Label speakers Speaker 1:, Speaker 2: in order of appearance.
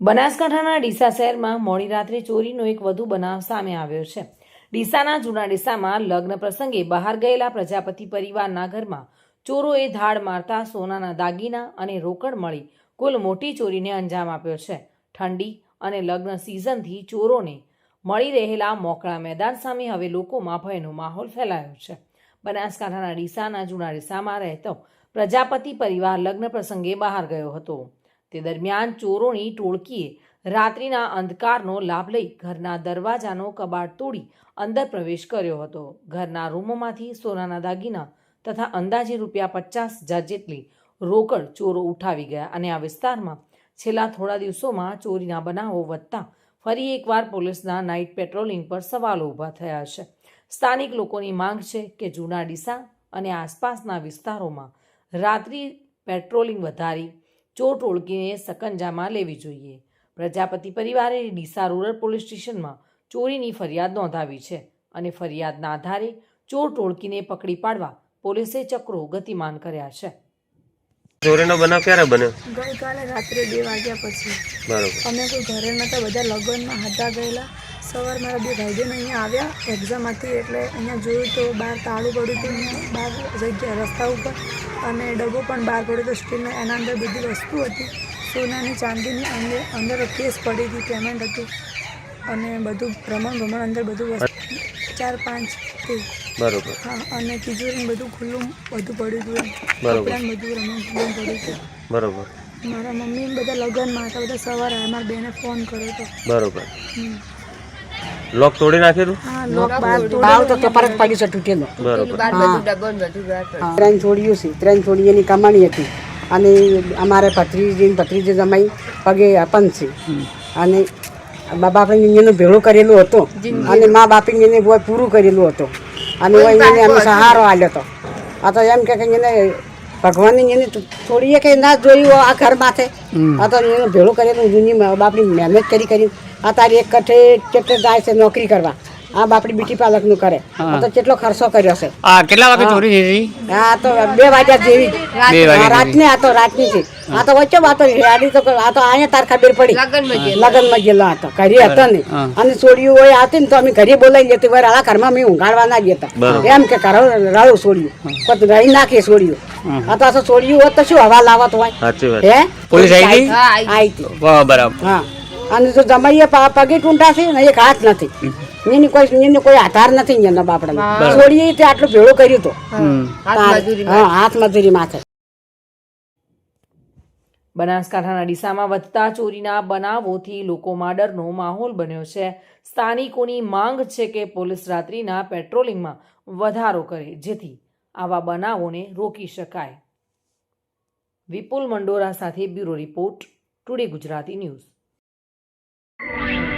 Speaker 1: બનાસકાંઠાના ડીસા શહેરમાં મોડી રાત્રે ચોરીનો એક વધુ બનાવ સામે આવ્યો છે. ડીસાના જૂના ડીસામાં લગ્ન પ્રસંગે બહાર ગયેલા પ્રજાપતિ પરિવારના ઘરમાં ચોરોએ ધાડ મારતા સોનાના દાગીના અને રોકડ મળી કુલ મોટી ચોરીને અંજામ આપ્યો છે. ઠંડી અને લગ્ન સિઝનથી ચોરોને મળી રહેલા મોકળા મેદાન સામે હવે લોકોમાં ભયનો માહોલ ફેલાયો છે. બનાસકાંઠાના ડીસાના જૂના ડીસામાં રહેતો પ્રજાપતિ પરિવાર લગ્ન પ્રસંગે બહાર ગયો હતો. તે દરમિયાન ચોરોની ટોળકીએ રાત્રિના અંધકારનો લાભ લઈ ઘરના દરવાજાનો કબાટ તોડી અંદર પ્રવેશ કર્યો હતો. ઘરના રૂમોમાંથી સોનાના દાગીના તથા અંદાજે રૂપિયા પચાસ હજાર જેટલી રોકડ ચોરો ઉઠાવી ગયા અને આ વિસ્તારમાં છેલ્લા થોડા દિવસોમાં ચોરીના બનાવો વધતા ફરી એકવાર પોલીસના નાઇટ પેટ્રોલિંગ પર સવાલો ઊભા થયા છે. સ્થાનિક લોકોની માંગ છે કે જૂના ડીસા અને આસપાસના વિસ્તારોમાં રાત્રિ પેટ્રોલિંગ વધારી ચોર ઓળખીને સકંજામાં લેવી જોઈએ. પ્રજાપતિ પરિવારે ડીસા રૂરલ પોલીસ સ્ટેશનમાં ચોરીની ફરિયાદ નોંધાવી છે અને ફરિયાદના આધારે ચોર ઓળખીને પકડી પાડવા પોલીસે ચક્રો ગતિમાન કર્યા છે.
Speaker 2: ચોરીનો બનાવ ક્યારે બન્યો?
Speaker 3: ગઈકાલે રાત્રે બે વાગ્યા પછી.
Speaker 2: બરોબર.
Speaker 3: અમે કોઈ ઘરે નહોતા બધા લગ્નમાં હતા ગયેલા. સવાર મારા બે ભાઈબેન અહીંયા આવ્યા એક્ઝામ હતી એટલે અહીંયા જોયું તો બહાર તાળું પડ્યું હતું બહાર જગ્યા રસ્તા ઉપર. અને ડબ્બો પણ બહાર પડ્યો હતો સ્ટીલનો એના અંદર બધી વસ્તુ હતી. સોનાની ચાંદીની અંદર અંદર કેસ પડી હતી પેમેન્ટ હતું. અને બધું ભ્રમણ ભ્રમણ અંદર બધું વસ્તુ ચાર પાંચ
Speaker 2: બરોબર.
Speaker 3: હા અને તિજોરી બધું ખુલ્લું બધું પડ્યું હતું
Speaker 2: બરોબર.
Speaker 3: કપડાં બધું રમણ ખુલ્લું પડ્યું હતું.
Speaker 2: બરોબર.
Speaker 3: મારા મમ્મી બધા લગ્નમાં હતા બધા સવારે મારા બેને ફોન કર્યો હતો.
Speaker 2: બરોબર. લોક તોડી નાખેલું?
Speaker 3: હા લોક બાર
Speaker 4: તો કપાર જ પડી છે તૂટેલો
Speaker 2: બરોબર.
Speaker 4: ત્રણ છોડીઓ છે. ત્રણ છોડીઓની કમાણી હતી. અને અમારે ભત્રીજી ભત્રીજી જમાઈ પગે અપન છે. અને બા બાપે એનું ભેળું કરેલું હતું. અને મા બાપીને એને પૂરું કરેલું હતું. અને એને અમે સહારો આવ્યો હતો. આ તો એમ કે કે એને ભગવાનની એને થોડીએ કે ના જોયું આ ઘર માથે. આ તો એનું ભેળું કરેલું જૂની મા બાપની મહેનત કરી કરી. આ તારી એક કઠે કેટલે જાય છે નોકરી કરવા. આ બાપડી બીટી પાલકનું કરે. તો કેટલો ખર્ચો કર્યો છે.
Speaker 5: આ કેટલા વાગે ચોરી થઈ હતી?
Speaker 4: આ તો બે વાગ્યા જેવી રાતની આ તો રાતની છે. આ તો વચ્ચે વાતો રેડી તો આ તો અહીંયા તાર ખબર પડી. લગનમાં ગયેલા. હતો. ઘરે હતો ને. અને છોડ્યું હોય હતી ને તો અમે ઘરે બોલાવી લેતી વાર આ ઘરમાં મેં ઊંઘાડવા ના જતા એમ કે કરો રાળું છોડ્યું. પણ રહી નાખીએ છોડ્યું. આ તો આ તો છોડ્યું હોત તો શું હવા લાવત હોય? હે?
Speaker 5: પોલીસ આવી ગઈ?
Speaker 4: આવી
Speaker 5: બરાબર.
Speaker 4: હા. અને જો જમાઈએ પા- પગે ટૂંટા છે ને એક હાથ નથી. એની કોઈ એની કોઈ આધાર નથી એના બાપડા છોડીએ તે આટલું ભેળું કર્યું તો. હાથ મજૂરી માથે
Speaker 1: બનાસકાંઠાના ડીસામાં વધતા ચોરીના બનાવોથી લોકોમાં ડરનો માહોલ બન્યો છે. સ્થાનિકોની માંગ છે કે પોલીસ રાત્રિના પેટ્રોલિંગમાં વધારો કરે જેથી આવા બનાવોને રોકી શકાય. વિપુલ મંડોરા સાથે bureau report today Gujarati news. you